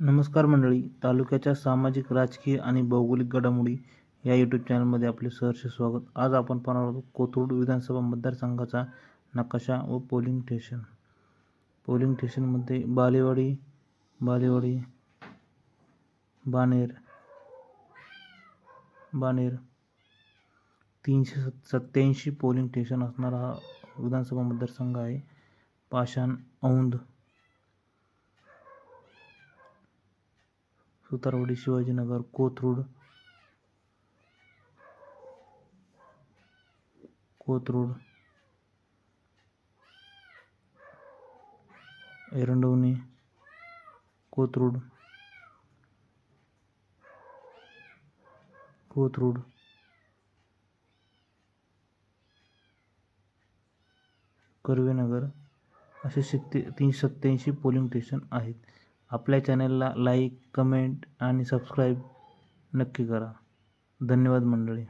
नमस्कार मंडळी तालुक्याच्या सामाजिक राजकीय आणि भौगोलिक घडामोडी या यूट्यूब चॅनलमध्ये आपले सहर्ष स्वागत. आज आपण पाहणार आहोत कोथरूड विधानसभा मतदारसंघाचा नकाशा व पोलिंग स्टेशन पोलिंग स्टेशनमध्ये बालेवाडी बालेवाडी बानेर बाणेर तीनशे सत् सत्त्याऐंशी पोलिंग स्टेशन असणारा हा विधानसभा मतदारसंघ आहे. पाषाण औंध सुतारवाडी शिवाजीनगर कोथरूड. कोथरूड. एरंडवणी. कोथरूड. कोथरूड. कर्वेनगर. असे सत्ते तीनशे सत्त्याऐंशी पोलिंग स्टेशन आहेत. आपल्या चॅनलला लाईक कमेंट आणि सबस्क्राईब नक्की करा. धन्यवाद मंडळी.